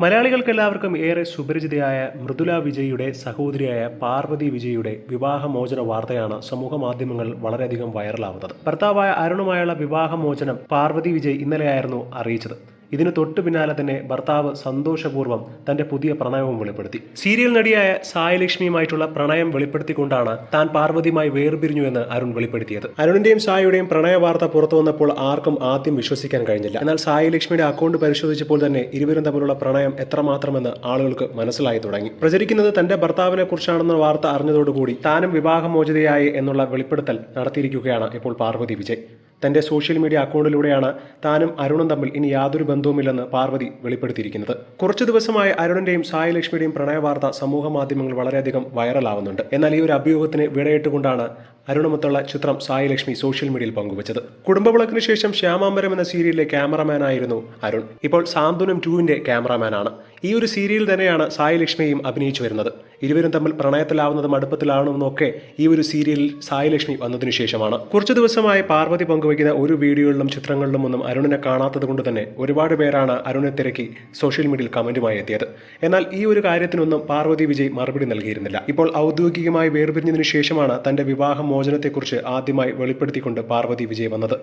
മലയാളികൾക്കെല്ലാവർക്കും ഏറെ സുപരിചിതയായ മൃദുല വിജയിയുടെ സഹോദരിയായ പാർവതി വിജയിയുടെ വിവാഹമോചന വാർത്തയാണ് സമൂഹ മാധ്യമങ്ങളിൽ വളരെയധികം വൈറലാവുന്നത് ഭർത്താവായ അരുണുമായുള്ള വിവാഹമോചനം പാർവതി വിജയ് ഇന്നലെയായിരുന്നു അറിയിച്ചത്. ഇതിനു തൊട്ടു പിന്നാലെ തന്നെ ഭർത്താവ് സന്തോഷപൂർവം തന്റെ പുതിയ പ്രണയവും വെളിപ്പെടുത്തി. സീരിയൽ നടിയായ സായലക്ഷ്മിയുമായിട്ടുള്ള പ്രണയം വെളിപ്പെടുത്തിക്കൊണ്ടാണ് താൻ പാർവതിയുമായി വേർപിരിഞ്ഞുവെന്ന് അരുൺ വെളിപ്പെടുത്തിയത്. അരുണിന്റെയും സായിയുടെയും പ്രണയ വാർത്ത പുറത്തു വന്നപ്പോൾ ആർക്കും ആദ്യം വിശ്വസിക്കാൻ കഴിഞ്ഞില്ല. എന്നാൽ സായലക്ഷ്മിയുടെ അക്കൗണ്ട് പരിശോധിച്ചപ്പോൾ തന്നെ ഇരുവരും തമ്മിലുള്ള പ്രണയം എത്രമാത്രമെന്ന് ആളുകൾക്ക് മനസ്സിലായി തുടങ്ങി. പ്രചരിക്കുന്നത് തന്റെ ഭർത്താവിനെ കുറിച്ചാണെന്ന വാർത്ത അറിഞ്ഞതോടുകൂടി താനും വിവാഹമോചിതയായി എന്നുള്ള വെളിപ്പെടുത്തൽ നടത്തിയിരിക്കുകയാണ് ഇപ്പോൾ പാർവതി വിജയ്. തന്റെ സോഷ്യൽ മീഡിയ അക്കൗണ്ടിലൂടെയാണ് താനും അരുണും തമ്മിൽ ഇനി യാതൊരു ബന്ധവുമില്ലെന്ന് പാർവതി വെളിപ്പെടുത്തിയിരിക്കുന്നത്. കുറച്ചു ദിവസമായി അരുണിന്റെയും സായി ലക്ഷ്മിയുടെയും പ്രണയ വാർത്ത സമൂഹ മാധ്യമങ്ങൾ വളരെയധികം വൈറലാവുന്നുണ്ട്. എന്നാൽ ഈ ഒരു അഭിയോഗത്തിന് വിടയിട്ടുകൊണ്ടാണ് അരുണമൊത്തുള്ള ചിത്രം സായി ലക്ഷ്മി സോഷ്യൽ മീഡിയയിൽ പങ്കുവച്ചത്. കുടുംബവിളക്കിന് ശേഷം ശ്യാമാംബരം എന്ന സീരിയലിലെ ക്യാമറമാനായിരുന്നു അരുൺ. ഇപ്പോൾ സാന്ത്വനം ടൂവിന്റെ ക്യാമറമാനാണ് ഈ ഒരു സീരിയൽ തന്നെയാണ് സായി ലക്ഷ്മിയും അഭിനയിച്ചു വരുന്നത്. ഇരുവരും തമ്മിൽ പ്രണയത്തിലാവുന്നതും അടുപ്പത്തിലാവണമെന്നൊക്കെ ഈ ഒരു സീരിയലിൽ സായി ലക്ഷ്മി വന്നതിനു ശേഷമാണ്. കുറച്ചു ദിവസമായി പാർവതി പങ്കുവയ്ക്കുന്ന ഒരു വീഡിയോകളിലും ചിത്രങ്ങളിലും ഒന്നും അരുണിനെ കാണാത്തത് കൊണ്ട് തന്നെ ഒരുപാട് പേരാണ് അരുണിനെ തിരക്കി സോഷ്യൽ മീഡിയയിൽ കമന്റുമായി എത്തിയത്. എന്നാൽ ഈ ഒരു കാര്യത്തിനൊന്നും പാർവതി വിജയ് മറുപടി നൽകിയിരുന്നില്ല. ഇപ്പോൾ ഔദ്യോഗികമായി വേർപിരിഞ്ഞതിനു ശേഷമാണ് തന്റെ വിവാഹ മോചനത്തെക്കുറിച്ച് ആദ്യമായി വെളിപ്പെടുത്തിക്കൊണ്ട് പാർവതി വിജയ് വന്നത്